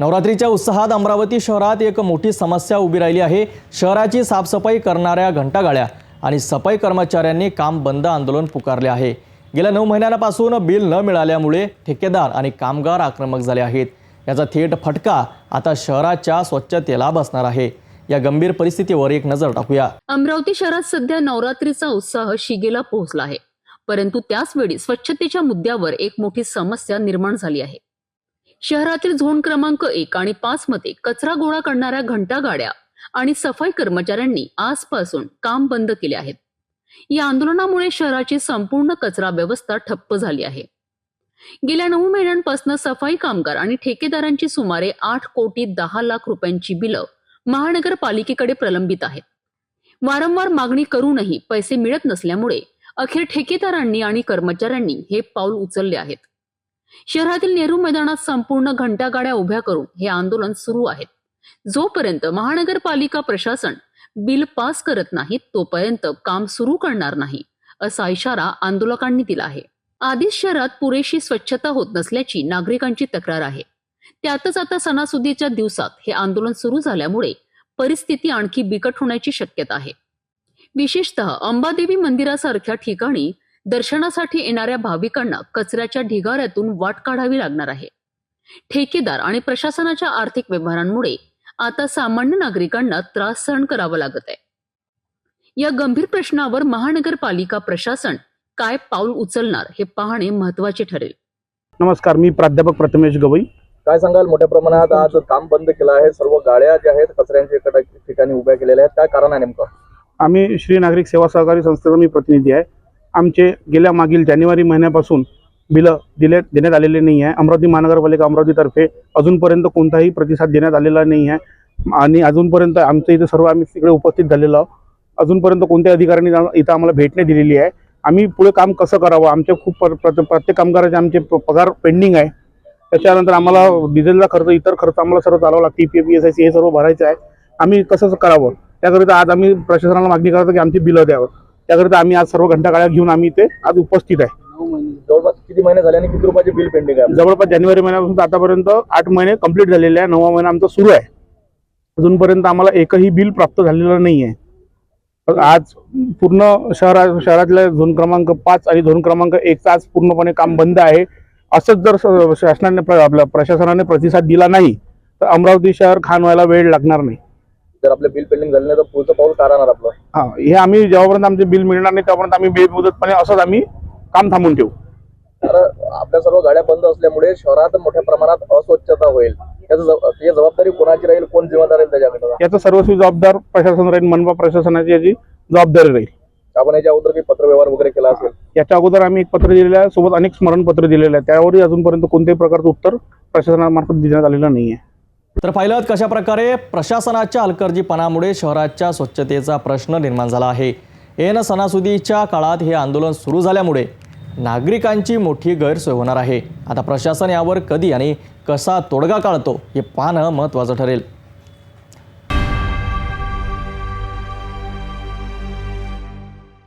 नवरात्रीच्या उत्साहात अमरावती शहरात एक मोठी समस्या उभी राहिली आहे. शहराची साफसफाई करणाऱ्या घंटागाड्या आणि सफाई कर्मचाऱ्यांनी काम बंद आंदोलन पुकारले आहे. गेल्या नऊ महिन्यांपासून बिल न मिळाल्यामुळे ठेकेदार आणि कामगार आक्रमक झाले आहेत. याचा थेट फटका आता शहराच्या स्वच्छतेला बसणार आहे. या गंभीर परिस्थितीवर एक नजर टाकूया. अमरावती शहरात सध्या नवरात्रीचा उत्साह शिगेला पोहोचला आहे. परंतु त्याच वेळी स्वच्छतेच्या मुद्द्यावर एक मोठी समस्या निर्माण झाली आहे. शहरातील झोन क्रमांक एक आणि पाच मध्ये कचरा गोळा करणाऱ्या घंटा गाड्या आणि सफाई कर्मचाऱ्यांनी आजपासून काम बंद केले आहेत. या आंदोलनामुळे शहराची संपूर्ण कचरा व्यवस्था ठप्प झाली आहे. गेल्या नऊ महिन्यांपासून सफाई कामगार आणि ठेकेदारांची सुमारे आठ कोटी दहा लाख रुपयांची बिलं महानगरपालिकेकडे प्रलंबित आहेत. वारंवार मागणी करूनही पैसे मिळत नसल्यामुळे अखेर ठेकेदारांनी आणि कर्मचाऱ्यांनी हे पाऊल उचलले आहेत. शहरातील नेहरू मैदानात संपूर्ण घंटागाड्या उभ्या करून हे आंदोलन सुरू आहेत. जोपर्यंत महानगरपालिका प्रशासन बिल पास करत नाही तोपर्यंत काम सुरू करणार नाही असा इशारा आंदोलकांनी दिला आहे. आधीच शहरात पुरेशी स्वच्छता होत नसल्याची नागरिकांची तक्रार आहे. त्यातच आता सणासुदीच्या दिवसात हे आंदोलन सुरू झाल्यामुळे परिस्थिती आणखी बिकट होण्याची शक्यता आहे. विशेषतः अंबादेवी मंदिरासारख्या ठिकाणी दर्शनासाठी येणाऱ्या भाविकांना कचऱ्याच्या ढिगाऱ्यातून वाट काढावी लागणार आहे. ठेकेदार आणि प्रशासनाच्या आर्थिक व्यवहारांमुळे आता सामान्य नागरिकांना त्रास सहन करावा लागत आहे. या गंभीर प्रश्नावर महानगरपालिका प्रशासन काय पाऊल उचलणार हे पाहणे महत्त्वाचे ठरेल. नमस्कार मी प्राध्यापक प्रथमेश गवई. काय सांगाल? मोठ्या प्रमाणात आज काम बंद केलं आहे. सर्व गाड्या ज्या आहेत कचऱ्यांच्या एका ठिकाणी उभ्या केलेल्या आहेत. काय कारण आहे नेमकं? आम्ही श्री नागरिक सेवा सहकारी संस्थेचा मी प्रतिनिधी आहे. आमचे गेल्या मागील जानेवारी महिन्यापासून बिलं दिले देण्यात आलेले नाही आहे. अमरावती महानगरपालिका अमरावतीतर्फे अजूनपर्यंत कोणताही प्रतिसाद देण्यात आलेला नाही आहे. आणि अजूनपर्यंत आमच्या इथे सर्व आम्ही तिकडे उपस्थित झालेलो आहोत. अजूनपर्यंत कोणत्या अधिकाऱ्यांनी इथं आम्हाला भेट नाही दिलेली आहे. आम्ही पुढे काम कसं करावं? आमचे खूप प्रत्येक कामगाराचे आमचे प- पगार पेंडिंग आहे. त्याच्यानंतर आम्हाला डिझेलचा खर्च इतर खर्च आम्हाला सर्व चालावं लागते. P P F S I C हे सर्व भरायचं आहे. आम्ही कसं करावं? त्याकरिता आज आम्ही प्रशासनाला मागणी करतो की आमची बिलं द्यावं. त्याकरिता आम्ही आज सर्व घंटागाड्या घेऊन आम्ही इथे आज उपस्थित आहे. जवळपास किती महिने झाले आणि किती रुपयाचे बिल पेंडिंग आहे? जवळपास जानेवारी महिन्यापासून आतापर्यंत आठ महिने कंप्लीट झालेले आहे. नववा महिना आमचा सुरू आहे. अजूनपर्यंत आम्हाला एकही बिल प्राप्त झालेलं नाही आहे आज पूर्ण शहरा शहरातल्या झोन क्रमांक पाच आणि झोन क्रमांक एकचं आज पूर्णपणे काम बंद आहे. असंच जर शासनाने प्र- आपल्या प्रशासनाने प्रतिसाद दिला नाही तर अमरावती शहर खान व्हायला वेळ लागणार नाही. जर आपले बिल पेंडिंग झाले नाही तर पुढचं पाऊल काय राहणार आपलं? हा हे आम्ही जेव्हापर्यंत आमचे बिल मिळणार नाही तेव्हापर्यंत आम्ही बेमुदतपणे असंच आम्ही काम थांबून ठेवू. तर आपल्या सर्व गाड्या बंद असल्यामुळे शहरात मोठ्या प्रमाणात अस्वच्छता होईल. त्याचं जब- त्याची जबाबदारी कोणाची राहील कोण जिम्मेदार राहील त्याच्याकडे? याचं सर्वस्वी जबाबदार प्रशासन राहील मनपा प्रशासनाची याची जबाबदारी राहील. आपण याच्या अगोदर काही पत्र व्यवहार वगैरे केला असेल? याच्या अगोदर आम्ही एक पत्र दिलेलं आहे सोबत अनेक स्मरणपत्र दिलेलं आहे. त्यावरही अजूनपर्यंत कोणत्याही प्रकारचं उत्तर प्रशासनामार्फत देण्यात आलेलं नाही आहे तर पाहिलं कशा प्रकारे प्रशासनाच्या अलकर्जीपणामुळे शहराच्या स्वच्छतेचा प्रश्न निर्माण झाला आहे. एन सणासुदीच्या काळात हे आंदोलन सुरू झाल्यामुळे नागरिकांची मोठी गैरसोय होणार आहे. आता प्रशासन यावर कधी आणि कसा तोडगा काढतो हे पाहणं महत्त्वाचं ठरेल.